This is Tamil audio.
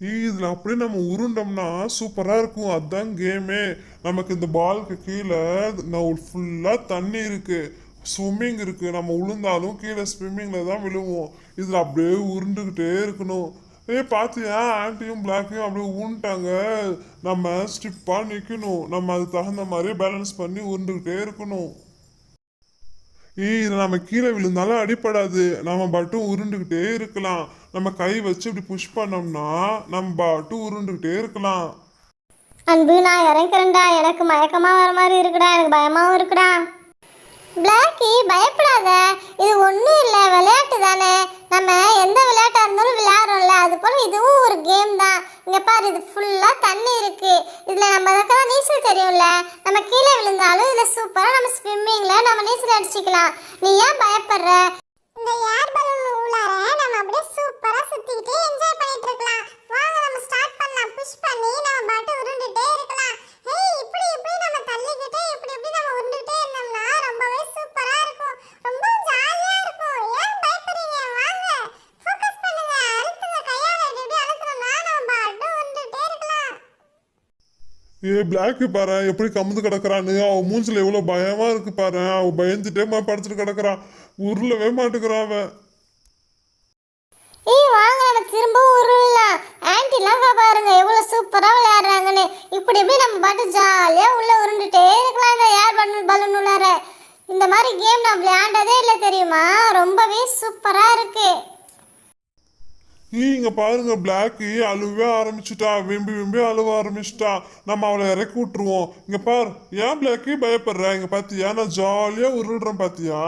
இதில் அப்படியே நம்ம உருண்டோம்னா சூப்பராக இருக்கும். அதுதான் கேமே நமக்கு இந்த பாலுக்கு கீழே ஃபுல்லாக தண்ணி இருக்குது ஸ்விம்மிங் இருக்குது நம்ம உளுந்தாலும் கீழே ஸ்விம்மிங்கில் தான் விழுவோம். இதில் அப்படியே உருண்டுக்கிட்டே இருக்கணும். ஏய் பார்த்தியா? ஆன்ட்டியும் பிளாக்கையும் அப்படியே ஊன்ட்டாங்க நம்ம ஸ்டிப்பாக நிற்கணும் நம்ம அதுக்கு தகுந்த மாதிரி பேலன்ஸ் பண்ணி உருண்டுக்கிட்டே இருக்கணும். ஏய் இதில் நம்ம கீழே விழுந்தாலும் அடிப்படாது நம்ம பாட்டும் உருண்டுக்கிட்டே இருக்கலாம். நம்ம கை வச்சு இப்படி புஷ் பண்ணோம்னா நம்ம பாட்டும் உருண்டுக்கிட்டே இருக்கலாம். அன்பு நான் இறங்குறேன்டா. எனக்கு மயக்கமா வர மாதிரி இருக்குடா. எனக்கு பயமாவும் இருக்குடா. பிளாக்கி பயப்படாத. இது ஒன்றும் இல்லை. விளையாட்டு தானே. நம்ம எந்த விளையாட்டாக இருந்தாலும் விளையாடுறோம்ல. அது போல இதுவும் ஒரு கேம் தான். இங்க பாரு இது ஃபுல்லா தண்ணி இருக்கு. இதுல நம்ம தான் நீச்சல் தெரியும்ல? நம்ம கீழே விழுந்தாலும் இதுல சூப்பரா நம்ம ஸ்விம்மிங்ல நம்ம நீச்சல் அடிச்சுக்கலாம். நீ ஏன் பயப்படுற? இந்த ஏர் பலூன் உள்ளார நம்ம அப்படியே சூப்பரா சுத்திக்கிட்டே என்ஜாய் பண்ணிட்டு இருக்கலாம் வாங்க நம்ம ஸ்டார்ட் பண்ணலாம் புஷ் பண்ணி நம்ம பாட்டு உருண்டுட்டே இருக்கலாம் ஹேய் இப்படி இப்படி நம்ம தள்ளிக்கிட்டே இப்படி இப்படி நம்ம உருண்டுட்டே இருந்தோம்னா ரொம்பவே சூப்பரா இருக்கும் ரொம்ப ஜாலியா இருக்கும் ஏன் பயப்படுறீங்க வாங்க ஃபோக்கஸ் பண்ணுங்க அழுத்துங்க கையால இப்படி இப்படி அழுத்துனோம்னா நம்ம பாட்டு உருண்டுட்டே இருக்கலாம் ஏ பிளாக்கு பாரு எப்படி கமுந்து கிடக்குறான்னு. அவன் மூஞ்சில் எவ்வளோ பயமாக இருக்கு பாரு. அவன் பயந்துட்டே மா படுத்துட்டு கிடக்குறான். உருளவே மாட்டுக்கிறான் அவன். ஏய் வாங்க நம்ம திரும்ப உருளலாம். ஆன்ட்டிலாம் பாருங்க எவ்வளோ சூப்பராக விளையாடுறாங்கன்னு. இப்படி இப்படி நம்ம பாட்டு ஜாலியாக உள்ள உருண்டுட்டே இருக்கலாம் யார் பண்ணு பலூன் உள்ளார இந்த மாதிரி கேம் நான் விளையாண்டதே இல்லை தெரியுமா? ரொம்பவே சூப்பராக இருக்கு. இங்க பாருங்க பிளாக்கு அழுவே ஆரம்பிச்சுட்டா விம்பி விம்பி அழுவ ஆரம்பிச்சிட்டா நம்ம அவளை இறக்கி விட்டுருவோம். இங்க பாரு ஏன் பிளாக்கு பயப்படுற? இங்க பாத்தியா? நான் ஜாலியா உருள்றேன் பாத்தியா?